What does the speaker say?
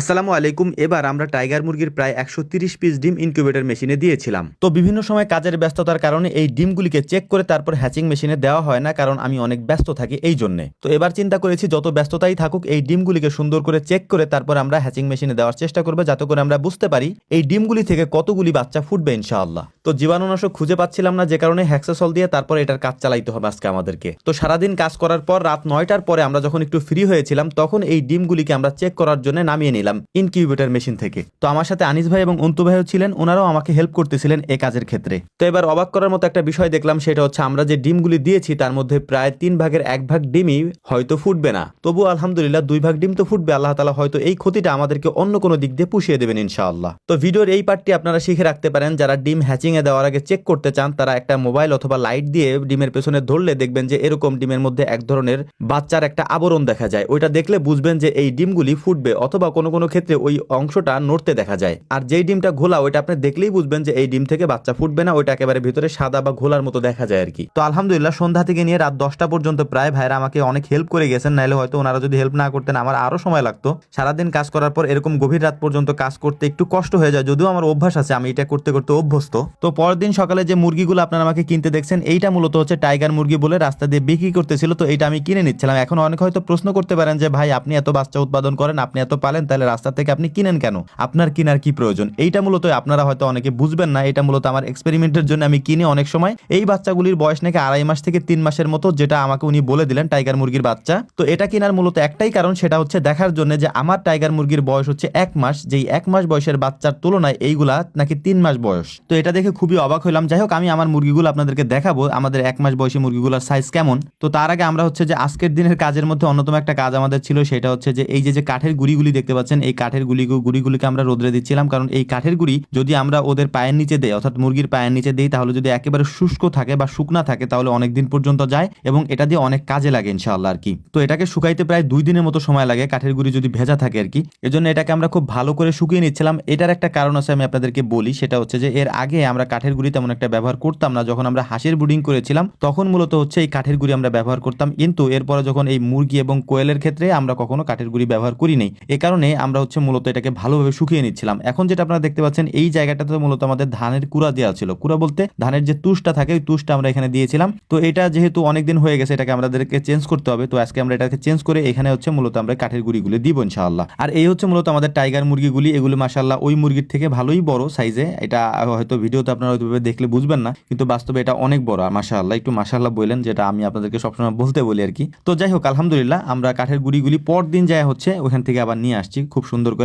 আসসালামু আলাইকুম, এবার আমরা টাইগার মুরগির প্রায় একশো পিস ডিম ইনকিউবেটর মেশিনে দিয়েছিলাম। তো বিভিন্ন সময় কাজের ব্যস্ততার কারণে এই ডিমগুলিকে চেক করে তারপর হ্যাচিং মেশিনে দেওয়া হয় না, কারণ আমি অনেক ব্যস্ত থাকি এই জন্য। তো এবার চিন্তা করেছি, যত ব্যস্ততাই থাকুক, এই ডিমগুলিকে সুন্দর করে চেক করে তারপর আমরা হ্যাচিং মেশিনে দেওয়ার চেষ্টা করব, যাতে করে আমরা বুঝতে পারি এই ডিমগুলি থেকে কতগুলি বাচ্চা ফুটবে, ইনশাআল্লাহ। তো জীবাণুনাশক খুঁজে পাচ্ছিলাম না, যে কারণে হ্যাক্সাসল দিয়ে তারপর এটার কাজ চালাইতে হবে আজকে আমাদেরকে। তো সারাদিন কাজ করার পর রাত নয়টার পরে আমরা যখন একটু ফ্রি হয়েছিলাম, তখন এই ডিমগুলিকে আমরা চেক করার জন্য নামিয়ে নিলাম। ইনকিউবেটর মেশিন থেকে। তো আমার সাথে আনিস ভাই এবং অন্তু ভাইও ছিলেন, ওনারাও আমাকে হেল্প করতেছিলেন এই কাজের ক্ষেত্রে। তো এবার অবাক করার মতো একটা বিষয় দেখলাম, সেটা হচ্ছে আমরা যে ডিমগুলি দিয়েছি, তার মধ্যে প্রায় তিন ভাগের এক ভাগ ডিমই হয়তো ফুটবে না। তবু আলহামদুলিল্লাহ দুই ভাগ ডিম তো ফুটবে, আল্লাহ তালা হয়তো এই ক্ষতিটা আমাদেরকে অন্য কোনো দিক দিয়ে পুষিয়ে দেবেন ইনশাআল্লাহ। তো ভিডিওর এই পার্টটি আপনারা শিখে রাখতে পারেন, যারা ডিম হ্যাচিং এ দেওয়ার আগে চেক করতে চান, তারা একটা মোবাইল অথবা লাইট দিয়ে ডিমের পেছনে ধরলে দেখবেন যে এরকম ডিমের মধ্যে এক ধরনের বাচ্চার একটা আবরণ দেখা যায়। ওইটা দেখলে বুঝবেন যে এই ডিমগুলি ফুটবে অথবা কোনো কোনো ক্ষেত্রে ওই অংশটা নড়তে দেখা যায়। আর যেই ডিমটা ঘোলা, ওইটা আপনি দেখলেই বুঝবেন যে এই ডিম থেকে বাচ্চা ফুটবে না, ওইটা একেবারে ভিতরে সাদা বা ঘোলার মতো দেখা যায় আর কি। তো আলহামদুলিল্লাহ, সন্ধ্যা থেকে নিয়ে রাত দশটা পর্যন্ত প্রায় ভাইরা আমাকে অনেক হেল্প করে গেছেন নাহলে হয়তো ওনারা যদি হেল্প না করতেন, আমার আরও সময় লাগতো। সারাদিন কাজ করার পর এরকম গভীর রাত পর্যন্ত কাজ করতে একটু কষ্ট হয়ে যায়, যদিও আমার অভ্যাস আছে, আমি এটা করতে করতে অভ্যস্ত। তো পরের দিন সকালে যে মুরগিগুলো আপনারা আমাকে কিনতে দেখছেন, এইটা মূলত হচ্ছে টাইগার মুরগি বলে রাস্তা দিয়ে বিক্রি করতেছিল, তো এটা আমি কিনে নিচ্ছিলাম। এখন অনেক হয়তো প্রশ্ন করতে পারেন যে, ভাই, আপনি এত বাচ্চা উৎপাদন করেন, আপনি এত পালেন, তাহলে রাস্তা থেকে আপনি কিনেন কেন? আপনার কিনার কি প্রয়োজন? এইটা মূলত আপনারা হয়তো অনেকে বুঝবেন না, এটা মূলত আমার এক্সপেরিমেন্টের জন্য আমি কিনে অনেক সময়। এই বাচ্চাগুলির বয়স নাকি আড়াই মাস থেকে তিন মাসের মতো, যেটা আমাকে উনি বলে দিলেন টাইগার মুরগির বাচ্চা। তো এটা কেনার মূলত একটাই কারণ, সেটা হচ্ছে দেখার জন্য যে আমার টাইগার মুরগির বয়স হচ্ছে এক মাস, যেই এক মাস বয়সের বাচ্চার তুলনায় এইগুলা নাকি তিন মাস বয়স। তো এটা দেখে খুবই অবাক হইলাম। যাই হোক, আমি আমার মুরগিগুলো আপনাদেরকে দেখাবো, আমাদের এক মাস বয়সী মুরগিগুলোর সাইজ কেমন। তো তার আগে আমরা হচ্ছে যে আজকের দিনের কাজের মধ্যে অন্যতম একটা কাজ আমাদের ছিল, সেটা হচ্ছে যে এই যে কাঠের গুড়িগুলি দেখতে পাচ্ছেন এই কাঠের গুলি গুড়িগুলিকে আমরা রোদরে দিচ্ছিলাম। কারণ এই কাঠের গুড়ি যদি আমরা ওদের পায়ের নিচে দেই, অর্থাৎ মুরগির পায়ের নিচে দেই, তাহলে যদি একেবারে শুষ্ক থাকে বা শুকনা থাকে, তাহলে অনেক দিন পর্যন্ত যায় এবং এটা দিয়ে অনেক কাজে লাগে ইনশাআল্লাহ আর কি। তো এটাকে শুকাইতে প্রায় দুই দিনের মতো সময় লাগে কাঠের গুড়ি যদি ভেজা থাকে আর কি। এজন্য এটাকে আমরা খুব ভালো করে শুকিয়ে নিচ্ছিলাম। এটার একটা কারণ আছে, আমি আপনাদেরকে বলি, সেটা হচ্ছে যে এর আগে আমরা কাঠের গুড়ি তেমন একটা ব্যবহার করতাম না। যখন আমরা হাঁসের ব্রুডিং করেছিলাম, তখন মূলত হচ্ছে এই কাঠের গুড়ি আমরা ব্যবহার করতাম। কিন্তু এরপরে যখন এই মুরগি এবং কোয়েলের ক্ষেত্রে আমরা কখনো কাঠের গুড়ি ব্যবহার করি নাই। এ কারণে আমরা হচ্ছে মূলত এটাকে ভালোভাবে শুকিয়ে নিচ্ছিলাম। এখন যেটা আপনারা দেখতে পাচ্ছেন, এই জায়গাটাতে মূলত আমাদের ধানের কুড়া দেওয়া ছিল। কুড়া বলতে ধানের যে তুষটা থাকে, ওই তুষটা আমরা এখানে দিয়েছিলাম। তো এটা যেহেতু অনেকদিন হয়ে গেছে, এটাকে আমাদেরকে চেঞ্জ করতে হবে। তো আজকে আমরা এটাকে চেঞ্জ করে এখানে হচ্ছে মূলত আমরা কাঠের গুড়িগুলি দিব ইনশাআল্লাহ। আর এই হচ্ছে মূলত আমাদের টাইগার মুরগিগুলি। এগুলো মাসাল্লাহ ওই মুরগির থেকে ভালোই বড় সাইজে এটা হয়তো ভিডিওতে আপনারা হয়তো দেখলে বুঝবেন না, কিন্তু বাস্তবে এটা অনেক বড়। আর মাসাল্লাহ একটু মাসাল্লাহ বললেন যেটা আমি আপনাদেরকে সবসময় বলতে বলি আর কি। তো যাই হোক, আলহামদুলিল্লাহ, আমরা কাঠের গুড়িগুলি পর দিন যায় হচ্ছে, ওখান থেকে আবার নিয়ে আসছি। খুব সুন্দর করে